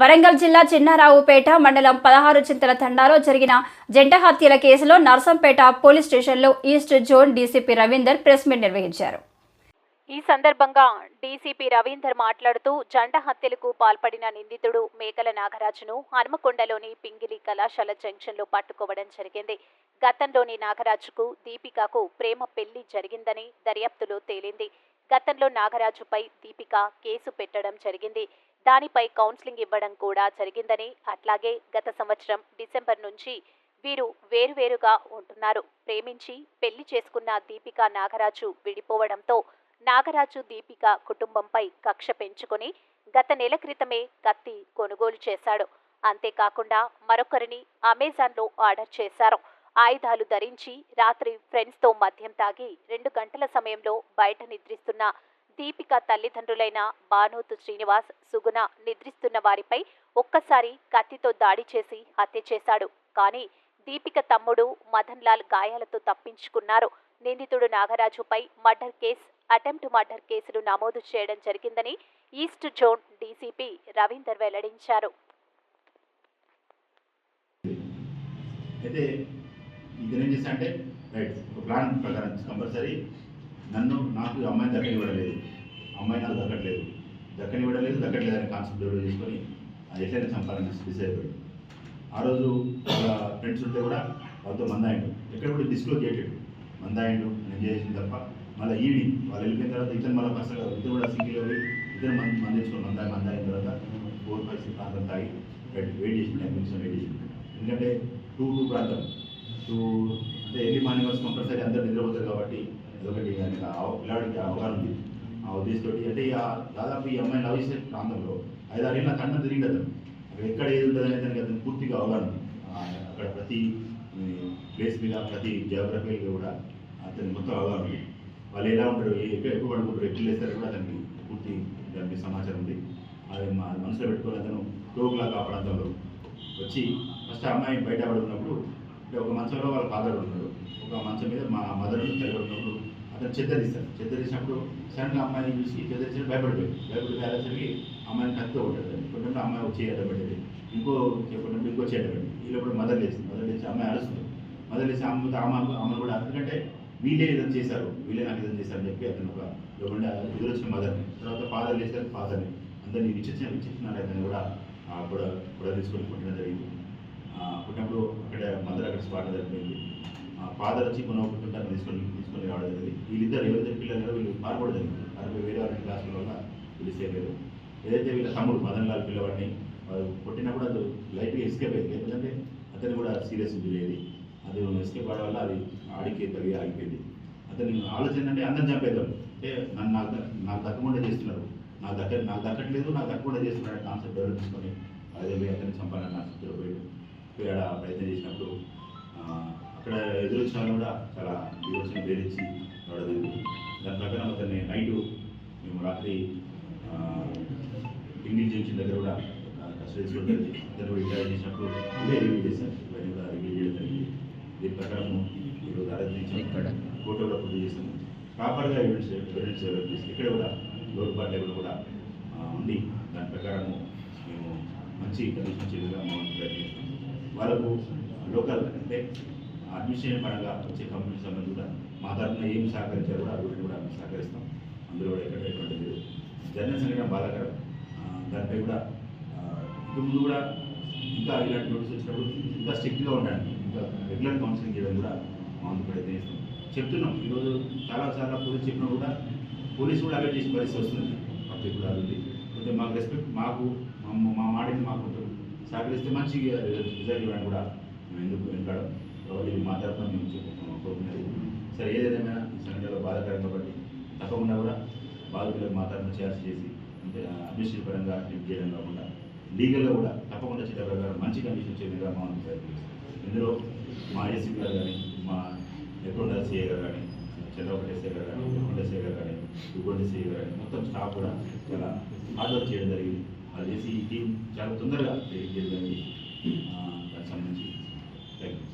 వరంగల్ జిల్లా చిన్నారావుపేట మండలం పదహారు చింతల తండాలో జరిగిన జంట హత్యల కేసులో నర్సంపేట పోలీస్ స్టేషన్లో east zone DCP Ravinder press meet నిర్వహించారు. ఈ సందర్భంగా డీసీపీ రవీందర్ మాట్లాడుతూ జంట హత్యలకు పాల్పడిన నిందితుడు మేకల నాగరాజును హన్మకొండలోని పింగిలి కళాశాల జంక్షన్లో పట్టుకోవడం జరిగింది. గతంలోని నాగరాజుకు దీపికకు ప్రేమ పెళ్ళి జరిగిందని దర్యాప్తులో తేలింది. గతంలో నాగరాజుపై దీపిక కేసు పెట్టడం జరిగింది. దానిపై కౌన్సిలింగ్ ఇవ్వడం కూడా జరిగిందని అట్లాగే గత సంవత్సరం డిసెంబర్ నుంచి వీరు వేరువేరుగా ఉంటున్నారు. ప్రేమించి పెళ్ళి చేసుకున్న దీపిక నాగరాజు విడిపోవడంతో నాగరాజు దీపిక కుటుంబంపై కక్ష పెంచుకొని గత నెల క్రితమే కత్తి కొనుగోలు చేశాడు. అంతేకాకుండా మరొకరిని అమెజాన్లో ఆర్డర్ చేశారు. ఆయుధాలు ధరించి రాత్రి ఫ్రెండ్స్తో మద్యం తాగి రెండు గంటల సమయంలో బయట నిద్రిస్తున్న దీపిక తల్లిదండ్రులైన బానోతు శ్రీనివాస్ సుగుణ నిద్రిస్తున్న వారిపై ఒక్కసారి కత్తితో దాడి చేసి హత్య చేశాడు. కానీ దీపిక తమ్ముడు మదన్ లాల్ గాయాలతో తప్పించుకున్నారు. నిందితుడు నాగరాజుపై మర్డర్ కేస్ అటెంప్ట్ మర్డర్ కేసులు నమోదు చేయడం జరిగిందని ఈస్ట్ జోన్ డీసీపీ రవీందర్ వెల్లడించారు. ఇంకేం ఇతను చేశా అంటే రైట్ ఒక ప్లాన్ ప్రకారం కంపల్సరీ నన్ను నాకు ఈ అమ్మాయిని దక్కనివ్వడలేదు అమ్మాయి నాకు దక్కట్లేదు. దక్కనివ్వడలేదు దక్కట్లేదు అనే కాన్సెప్ట్ డెవలప్ చేసుకొని అది ఎట్లయినా చంపాలని డిసైడ్ అయిపోయాడు ఆ రోజు వాళ్ళ ఫ్రెండ్స్ ఉంటే కూడా వాళ్ళతో మందాయిండు. ఎక్కడ కూడా డిస్క్లోజ్ చేయట్లేదు మందాయిండు నేను చేసింది తప్ప. మళ్ళీ ఈవినింగ్ వాళ్ళు వెళ్ళిపోయిన తర్వాత ఇతను మళ్ళీ ఫస్ట్ ఇతను కూడా సింగిల్ పోయి ఇతను మంది మంది మందా మందాయిన తర్వాత ఫోర్ ఫైవ్ సిక్స్ ప్రాంతం తాగి వెయిట్ చేసి టెన్ వెయిట్ చేసి ఎందుకంటే టూ టూ ప్రాంతం. సో అంటే ఎర్లీ మార్నింగ్ వచ్చి కంపల్సరీ అందరూ నిద్రపోతారు కాబట్టి అదొకటి ఆ పిల్లాడికి అవగాహన ఉంది. ఆ ఉద్దేశంతో అంటే ఇక దాదాపు ఈ అమ్మాయి లవ్ చేసే ప్రాంతంలో ఐదారేళ్ళ కన్నం తిరిగింది అతను. అక్కడ ఎక్కడ ఏది ఉంటుంది అనేది దానికి అతను పూర్తిగా అవగాహన ఉంది. అక్కడ ప్రతి ప్లేస్ మీద ప్రతి జాగ్రఫీ కూడా అతని మొత్తం అవగాహన ఉంది. వాళ్ళు ఎలా ఉంటారు ఏ- ఎక్కడ ఎప్పుడు పడుకుంటారు ఎప్పుడు లేస్తారో కూడా అతనికి పూర్తి దానికి సమాచారం ఉంది. అది మా మనసులో పెట్టుకొని అతను టూ ఓ క్లాక్ ఆ ప్రాంతంలో వచ్చి ఫస్ట్ అమ్మాయి బయట పడుకున్నప్పుడు ఒక మంచంలో వాళ్ళ ఫాదర్ ఉన్నాడు. ఒక మంచం మీద మా మదర్ తెలియబడినప్పుడు అతను చెత్త చెద్దరిసినప్పుడు చెత్త తీసినప్పుడు సడన్గా అమ్మాయిని చూసి చెత్త తీసి భయపడిపోయాడు. భయపడిపోయి అయ్యేసరికి అమ్మాయిని కత్తితో కొట్టాడు. కొట్టినప్పుడు అమ్మాయి వచ్చి అడ్డపడ్డది ఇంకో చెప్పినప్పుడు ఇంకో చేయడం ఈ లోపల మదర్ లేచింది. మదర్ లేచి అమ్మాయి అరుస్తుంది. మదర్ లేచి అమ్మ అమ్మ అమ్మ కూడా ఎందుకంటే వీళ్ళే ఇదం చేశారు. వీళ్ళే నాకు ఇదని చేశారని చెప్పి అతను ఒక లేకుండా ఎదురొచ్చిన మదర్ని తర్వాత ఫాదర్ లేచారు ఫాదర్ని అందరినీ విచ్చిన విచ్చిన అతను కూడా ఆ, కూడా కూడా తీసుకొని కొట్టడం జరిగింది. పుట్టినప్పుడు అక్కడ మదర్ అక్కడ స్పాట్ జరిగింది. ఫాదర్ వచ్చి మనం పుట్టుంటారు తీసుకొని తీసుకొని రావడం జరిగింది. వీళ్ళిద్దరు ఎవరిద్దరు పిల్లలు వీళ్ళు పాల్గొనడం జరిగింది. అరవై వేరే వాళ్ళ క్లాసుల వల్ల వీళ్ళు సేవ్ అయ్యారు. ఏదైతే వీళ్ళ తమ్ముడు మదన్ లాల్ పిల్లవాడిని వాళ్ళు కొట్టినప్పుడు అది లైట్గా ఎస్కేప్ అయింది ఎందుకంటే అతను కూడా సీరియస్ ఇంజురీ అయ్యేది. అది ఎస్కేప్ అవడం వల్ల అది ఆడికి తగి ఆగిపోయింది. అతని ఆలోచన ఏంటంటే అందరం చంపేద్దాం. అంటే నన్ను నాకు నాకు దక్కకుండా చేస్తున్నారు. నాకు దక్క నాకు దక్కట్లేదు నాకు దక్కకుండా చేస్తున్నాడు కాన్సెప్ట్ డెవలప్ చేసుకొని అదే అతన్ని చంపాలని కాన్సెప్ట్లో పోయాడు. పోయి ఆడ ప్రయత్నం చేసినప్పుడు అక్కడ ఎదురొచ్చిన వాళ్ళు కూడా చాలా ఎదురొచ్చిన బేరించి రావడం దాని ప్రకారం అతన్ని నైటు మేము రాత్రి ఇంగ్లీష్ జంక్షన్ దగ్గర కూడా కస్టడీ కూడా ఇంటర్వ్యూ చేసినప్పుడు ఇదే రివ్యూ చేశాను ఇవన్నీ కూడా రివ్యూ చేయడం జరిగింది. దీని ప్రకారం ఈరోజు అరెస్ట్ ఫోటో కూడా పూర్తి చేస్తాము ప్రాపర్గా ఎవిడెన్స్ ఎవిడెన్స్ ఇక్కడ కూడా లోటుపాటు లెవెల్ కూడా ఉండి దాని ప్రకారము మేము మంచి కండిషన్ చేయగా మనం ప్రయత్నిస్తాం వాళ్ళకు లోకల్ అంటే అడ్మిషన్ పరంగా వచ్చే కంపెనీ సంబంధించి కూడా మా తరఫున ఏం సహకరించారు కూడా అవి కూడా మేము సహకరిస్తాం. అందులో కూడా ఎక్కడ ఎటువంటి లేదు. జనరల్ సంఘటన బాధాకరం దానిపై కూడా ఆ, ముందు కూడా ఇంకా ఇలాంటి నోటీస్ వచ్చినప్పుడు ఇంకా స్ట్రిక్ట్గా ఉండాలి. ఇంకా రెగ్యులర్ కౌన్సిలింగ్ చేయడం కూడా మా ముందు ప్రయత్నం చెప్తున్నాం ఈరోజు చాలా చాలా పోలీసు చెప్పినా కూడా పోలీసు కూడా అలర్ట్ చేసిన పరిస్థితి వస్తుంది. పబ్లిక్ కూడా అది కొంచెం మాకు రెస్పెక్ట్ మాకు మా- మాట మాకు ఉంటుంది సహకరిస్తే మంచి రిజల్ట్ ఇవ్వడానికి కూడా మేము ఎందుకు వెనకాడం కాబట్టి ఇది మా తరఫున మేము చెప్పుకున్నాం కోరుకునేది సరే ఏదేమైనా ఈ సంఘటనలో బాధాకరం కాబట్టి తప్పకుండా కూడా బాధితులకు మా తరఫున చేయాల్సి చేసి అంటే అడ్మినిస్ట్రేటివ్ పరంగా ట్రీట్ చేయడం కాకుండా లీగల్గా కూడా తప్పకుండా చట్ట ప్రకారం మంచి కండిషన్ చేయడంగా మా ఇందులో మా ఏసీ గారు కానీ మా ఎక్కడ సీఏ గారు కానీ చంద్రబాబు గారు కానీ ఎక్కడ గారు కానీ దుగ్గొండ గారు కానీ మొత్తం స్టాఫ్ కూడా చాలా హార్డ్ వర్క్ చేయడం జరిగింది. వాళ్ళు చేసి ఈ టీం చాలా తొందరగా తెలియజేయాలని దానికి సంబంధించి థ్యాంక్ యూ